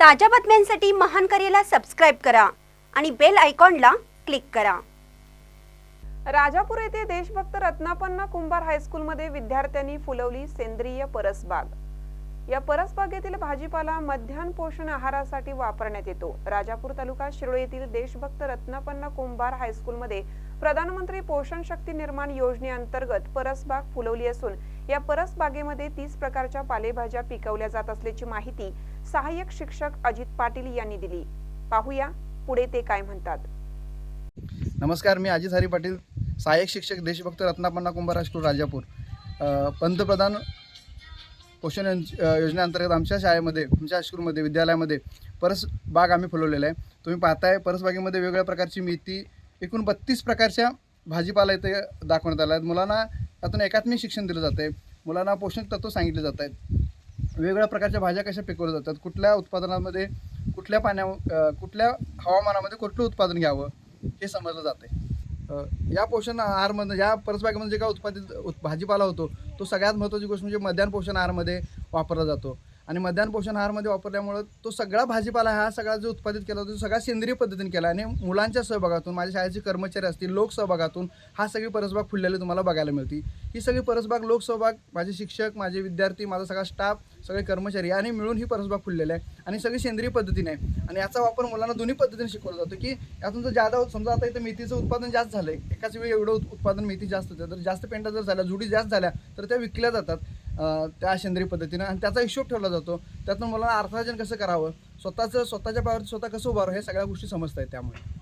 ताज्या बातम्यांसाठी महान करेला सबस्क्राईब करा आणि बेल आयकॉनला क्लिक करा. राजापूर येथे देशभक्त रत्नापन्ना कुंभार हायस्कूलमध्ये विद्यार्थ्यांनी फुलवली सेंद्रिय परसबाग या परसबागेतील भाजीपाला मध्यान्ह पोषण आहारासाठी वापरण्यात येतो. राजापूर तालुका शिरोळ येथील देशभक्त रत्नापन्ना कुंभार हायस्कूलमध्ये प्रधानमंत्री पोषण शक्ती निर्माण योजनेअंतर्गत परसबाग फुलवली असून या परसबागेमध्ये तीस प्रकारच्या पालेभाज्या पिकवल्या जात असल्याची माहिती सहाय्यक शिक्षक अजित पाटील यांनी दिली. पाहूया पुढे ते काय म्हणतात. नमस्कार मी अजित हरी पाटील सहाय्यक शिक्षक देशभक्त रत्नापन्ना कुंभार राजापूर. पंतप्रधान पोषण योजनेअंतर्गत आमच्या शाळेमध्ये आमच्या हायस्कूलमध्ये विद्यालयामध्ये परस बाग आम्ही फुलवलेला आहे. तुम्ही पाहताय परसबागेमध्ये वेगवेगळ्या प्रकारची मेथी एकूण बत्तीस प्रकारच्या भाजीपाला इथे दाखवण्यात आला आहेत मुलांना त्यातून एकात्मिक शिक्षण दिलं जातं आहे मुलांना पोषक तत्व सांगितले जात आहेत वेगवेगळ्या प्रकारच्या भाज्या कशा पिकवल्या जातात? कुठल्या उत्पादनामध्ये कुठल्या पाण्या कुठल्या हवामानामध्ये कुठलं उत्पादन घ्यावं हे समजलं जाते या पोषण आहारमध्ये या परसबागेमध्ये जे काय उत्पादित उत- भाजीपाला होतो तो सगळ्यात महत्त्वाची गोष्ट म्हणजे मध्यान्ह पोषण आहारमध्ये वापरला जातो. आणि मध्यान्ह पोषण आहारमध्ये वापरल्यामुळं तो सगळा भाजीपाला हा सगळा जो उत्पादित केला होता तो सगळा सेंद्रिय पद्धतीने केला. आणि मुलांच्या सहभागातून माझ्या शाळेचे कर्मचारी असतील लोकसहभागातून हा सगळी परसबाग फुललेली तुम्हाला बघायला मिळते. ही सगळी परसबाग लोकसहभाग माझे शिक्षक माझे विद्यार्थी माझा सगळा स्टाफ सगळे कर्मचारी आणि मिळून ही परसबाग फुललेली आहे. आणि सगळी सेंद्रिय पद्धतीने आहे. आणि याचा वापर मुलांना दोन्ही पद्धतीने शिकवला जातो की यातून जर जादा समजा आता इथं मेथीचं उत्पादन जास्त झालं आहे एकाच वेळी एवढं उत्पादन मेथी जास्त होतं तर जास्त पेंटा जर झाल्या जुडी जास्त झाल्या तर त्या विकल्या जातात. त्या सेंद्रिय पद्धतीनं आणि त्याचा हिशोब ठेवला जातो. त्यातून मुलांना अर्थार्जन कसं करावं? स्वतःचं स्वतःच्या पायावर स्वतः कसं उभारावं हे सगळ्या गोष्टी समजत आहेत त्यामुळे.